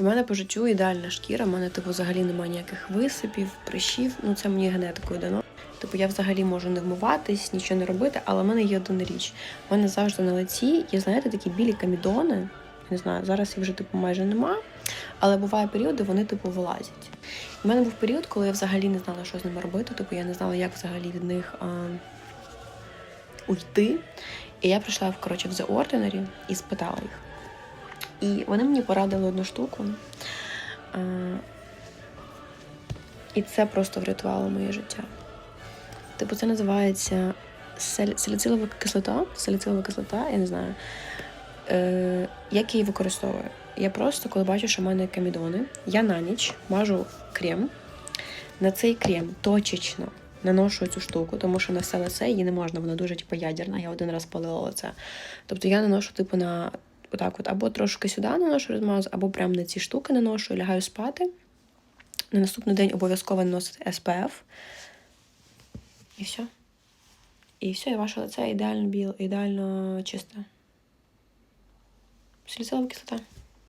У мене по життю ідеальна шкіра, у мене типу взагалі немає ніяких висипів, прищів. Ну це мені генетикою дано. Типу, я взагалі можу не вмиватись, нічого не робити, але в мене є одна річ. У мене завжди на лиці є, знаєте, такі білі камідони. Не знаю, зараз їх вже типу майже нема. Але буває періоди, вони типу вилазять. У мене був період, коли я взагалі не знала, що з ними робити. Типу, я не знала, як взагалі від них а, уйти. І я прийшла коротше, в The Ordinary і спитала їх. І вони мені порадили одну штуку. І це просто врятувало моє життя. Типу, це називається саліцилова кислота. Саліцилова кислота, я не знаю. Е, як я її використовую? Я просто, коли бачу, що в мене камідони, я на ніч мажу крем. На цей крем точечно наношу цю штуку, тому що на все її не можна, вона дуже типу, ядерна. Я один раз палила лице. Тобто я наношу, типу, на отак от, або трошки сюди наношу розмазу, або прямо на ці штуки наношу і лягаю спати. На наступний день обов'язково наносити SPF. І все. І все, і ваше лице ідеально біле, ідеально чисте. Саліцилова кислота.